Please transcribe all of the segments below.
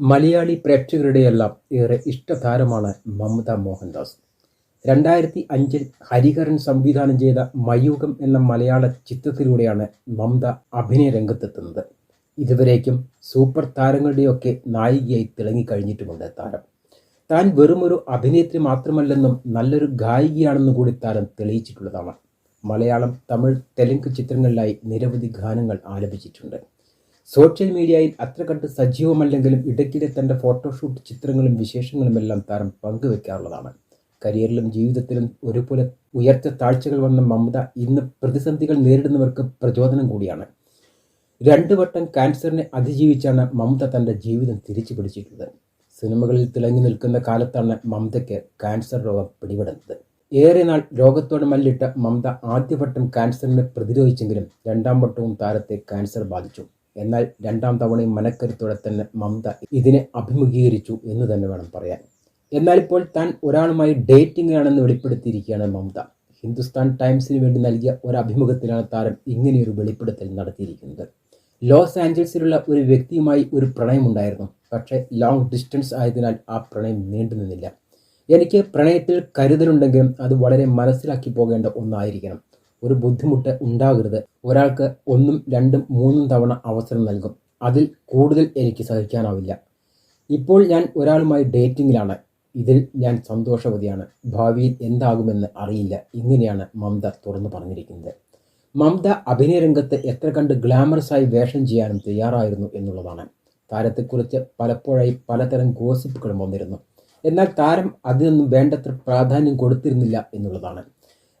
മലയാളി പ്രേക്ഷകരുടെയെല്ലാം ഏറെ ഇഷ്ടതാരമാണ് മമത മോഹൻദാസ്. രണ്ടായിരത്തി അഞ്ചിൽ ഹരിഹരൻ സംവിധാനം ചെയ്ത മയൂകം എന്ന മലയാള ചിത്രത്തിലൂടെയാണ് മമത അഭിനയ രംഗത്തെത്തുന്നത്. ഇതുവരേക്കും സൂപ്പർ താരങ്ങളുടെയൊക്കെ നായികയായി തിളങ്ങിക്കഴിഞ്ഞിട്ടുമുണ്ട് താരം. താൻ വെറുമൊരു അഭിനേത്രി മാത്രമല്ലെന്നും നല്ലൊരു ഗായികയാണെന്നും കൂടി താരം തെളിയിച്ചിട്ടുള്ളതാണ്. മലയാളം തമിഴ് തെലുങ്ക് ചിത്രങ്ങളിലായി നിരവധി ഗാനങ്ങൾ ആലപിച്ചിട്ടുണ്ട്. സോഷ്യൽ മീഡിയയിൽ അത്ര കണ്ട് സജീവമല്ലെങ്കിലും ഇടയ്ക്കിടെ തന്റെ ഫോട്ടോഷൂട്ട് ചിത്രങ്ങളും വിശേഷങ്ങളും എല്ലാം താരം പങ്കുവെക്കാറുള്ളതാണ്. കരിയറിലും ജീവിതത്തിലും ഒരുപോലെ ഉയർച്ച താഴ്ചകൾ വന്ന മമത ഇന്ന് പ്രതിസന്ധികൾ നേരിടുന്നവർക്ക് പ്രചോദനം കൂടിയാണ്. രണ്ടു വട്ടം ക്യാൻസറിനെ അതിജീവിച്ചാണ് മമത തന്റെ ജീവിതം തിരിച്ചു പിടിച്ചിട്ടുള്ളത്. സിനിമകളിൽ തിളങ്ങി നിൽക്കുന്ന കാലത്താണ് മമതയ്ക്ക് ക്യാൻസർ രോഗം പിടിപെടുന്നത്. ഏറെ നാൾ രോഗത്തോട് മല്ലിട്ട മമത ആദ്യവട്ടം ക്യാൻസറിനെ പ്രതിരോധിച്ചെങ്കിലും രണ്ടാം വട്ടവും താരത്തെ ക്യാൻസർ ബാധിച്ചു. എന്നാൽ രണ്ടാം തവണയും മനക്കരുത്തോടെ തന്നെ മമത ഇതിനെ അഭിമുഖീകരിച്ചു എന്ന് തന്നെ വേണം പറയാൻ. എന്നാൽ ഇപ്പോൾ താൻ ഒരാളുമായി ഡേറ്റിംഗ് ആണെന്ന് വെളിപ്പെടുത്തിയിരിക്കുകയാണ് മമത. ഹിന്ദുസ്ഥാൻ ടൈംസിന് വേണ്ടി നൽകിയ ഒരു അഭിമുഖത്തിലാണ് താരം ഇങ്ങനെയൊരു വെളിപ്പെടുത്തൽ നടത്തിയിരിക്കുന്നത്. ലോസ് ആഞ്ചൽസിലുള്ള ഒരു വ്യക്തിയുമായി ഒരു പ്രണയമുണ്ടായിരുന്നു. പക്ഷേ ലോങ് ഡിസ്റ്റൻസ് ആയതിനാൽ ആ പ്രണയം നീണ്ടു നിന്നില്ല. എനിക്ക് പ്രണയത്തിൽ കരുതലുണ്ടെങ്കിലും അത് വളരെ മനസ്സിലാക്കി പോകേണ്ട ഒന്നായിരിക്കണം. ഒരു ബുദ്ധിമുട്ട് ഉണ്ടാകരുത്. ഒരാൾക്ക് ഒന്നും രണ്ടും മൂന്നും തവണ അവസരം നൽകും. അതിൽ കൂടുതൽ എനിക്ക് സഹിക്കാനാവില്ല. ഇപ്പോൾ ഞാൻ ഒരാളുമായി ഡേറ്റിംഗിലാണ്. ഇതിൽ ഞാൻ സന്തോഷവതിയാണ്. ഭാവിയിൽ എന്താകുമെന്ന് അറിയില്ല. ഇങ്ങനെയാണ് മമത തുറന്നു പറഞ്ഞിരിക്കുന്നത്. മമത അഭിനയ രംഗത്ത് എത്ര കണ്ട് ഗ്ലാമറസായി വേഷം ചെയ്യാനും തയ്യാറായിരുന്നു എന്നുള്ളതാണ്. താരത്തെക്കുറിച്ച് പലപ്പോഴായി പലതരം ഗോസിപ്പുകളും വന്നിരുന്നു. എന്നാൽ താരം അതിനൊന്നും വേണ്ടത്ര പ്രാധാന്യം കൊടുത്തിരുന്നില്ല എന്നുള്ളതാണ്.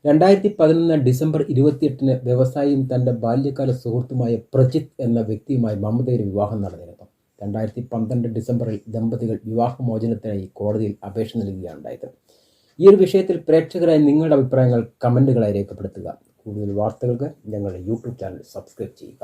രണ്ടായിരത്തി പതിനൊന്ന് ഡിസംബർ ഇരുപത്തിയെട്ടിന് വ്യവസായിയും തന്റെ ബാല്യകാല സുഹൃത്തുമായ പ്രജിത്ത് എന്ന വ്യക്തിയുമായി മമതയുടെ വിവാഹം നടന്നിരുന്നു. രണ്ടായിരത്തി പന്ത്രണ്ട് ഡിസംബറിൽ ദമ്പതികൾ വിവാഹമോചനത്തിനായി കോടതിയിൽ അപേക്ഷ നൽകുകയാണ് ഉണ്ടായത്. ഈ ഒരു വിഷയത്തിൽ പ്രേക്ഷകരായി നിങ്ങളുടെ അഭിപ്രായങ്ങൾ കമന്റുകളായി രേഖപ്പെടുത്തുക. കൂടുതൽ വാർത്തകൾക്ക് ഞങ്ങളുടെ യൂട്യൂബ് ചാനൽ സബ്സ്ക്രൈബ് ചെയ്യുക.